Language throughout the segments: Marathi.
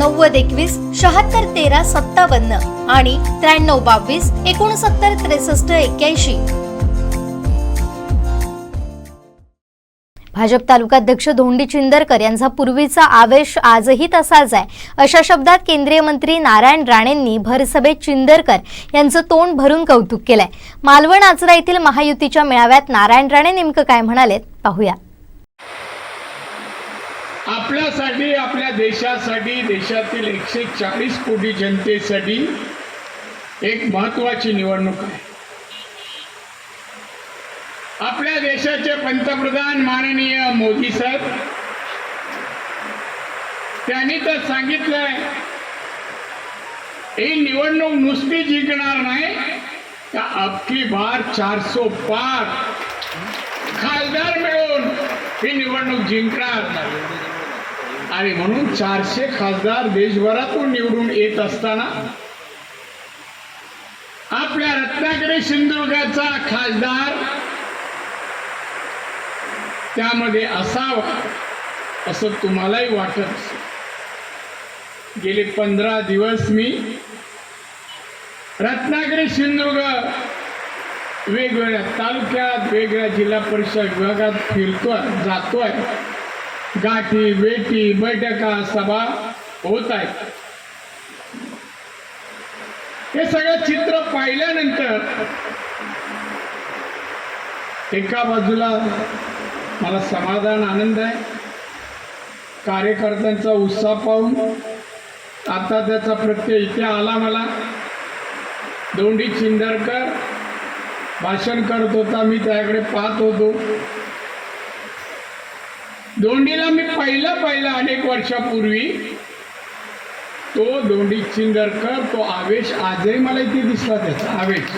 नव्वद एकवीस शहात्तर तेरा सत्तावन्न आणि त्र्याण्णव बावीस एकोणसत्तर त्रेसष्ट एक्क्याऐंशी. भाजप तालुकाध्यक्ष धोंडी चिंदरकर यांचा पूर्वीचा आवेश आजही तसाच आहे. अशा शब्दात केंद्रीय मंत्री नारायण राणेंनी भरसभेत चिंदरकर यांचं तोंड भरून कौतुक केलंय. मालवण आचरा येथील महायुतीच्या मेळाव्यात नारायण राणे नेमकं काय म्हणालेत पाहूया. आपल्यासाठी आपल्या देशासाठी देशातील एकशे चाळीस कोटी जनतेसाठी एक महत्वाची निवडणूक आहे. आपल्या देशाचे पंतप्रधान माननीय मोदी साहेब त्यांनी तर सांगितलंय ही निवडणूक नुसती जिंकणार नाही तर अबकी बार चारसो पार. खासदार मिळून ही निवडणूक जिंकणार. आणि म्हणून चारशे खासदार देशभरातून निवडून येत असताना आपल्या रत्नागिरी सिंधुदुर्गाचा खासदार त्यामध्ये असावा असं तुम्हालाही वाटत गेले पंधरा दिवस मी रत्नागिरी सिंधुदुर्ग वेगवेगळ्या तालुक्यात वेगवेगळ्या जिल्हा परिषद विभागात फिरतोय जातोय. गाठी बेटी बैठका सभा होत आहेत हे सगळं चित्र पाहिल्यानंतर एका बाजूला मला समाधान आनंद आहे. कार्यकर्त्यांचा उत्साह पाहून आता त्याचा प्रत्यय इथे आला मला. दोंडी चिंदरकर भाषण करत होता मी त्याकडे पाहत होतो. दोंडीला मी पहिला पहिला अनेक वर्षापूर्वी तो दोंडी चिंदरकर तो आवेश आजही मला इथे दिसला त्याचा आवेश.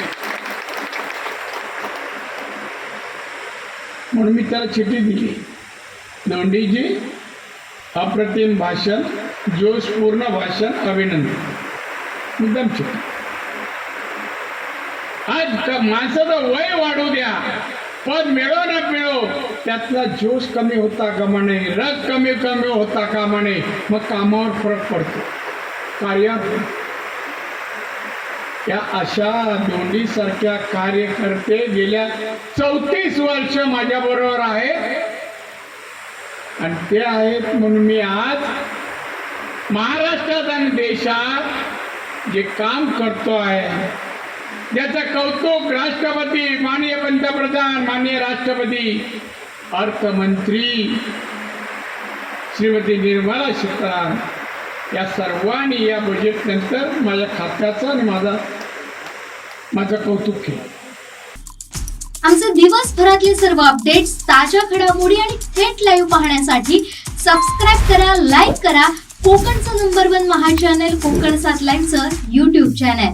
म्हणून मी त्याला चिठी दिली. दोंडीजी अप्रतिम भाषण जोशपूर्ण भाषण अभिनंदन. मुद्दाम चिठी आज माणसाचं वय वाढू द्या. पद मिळो ना मिळो त्यातला जोश कमी होता कामा नये रग कमी कमी होता कामा नये मग कामावर फरक पडतो. कार्यात या अशा दोन्हीसारख्या कार्यकर्ते गेल्या चौतीस वर्ष माझ्याबरोबर आहेत. आणि ते आहेत म्हणून मी आज महाराष्ट्रात आणि देशात जे काम करतो आहे याचं कौतुक राष्ट्रपती माननीय पंतप्रधान माननीय राष्ट्रपती अर्थमंत्री श्रीमती निर्मला सीतारामन या सर्वांनी या बजेटनंतर माझ्या खात्याचं आणि माझा माझं कौतुक केलं. आमचे दिवसभरातले सर्व अपडेट्स ताज्या घडामोडी आणि थेट लाईव्ह पाहण्यासाठी सबस्क्राईब करा लाईक करा. कोकणचं नंबर वन महा चॅनल कोकण सात लाईव्हचं युट्यूब चॅनल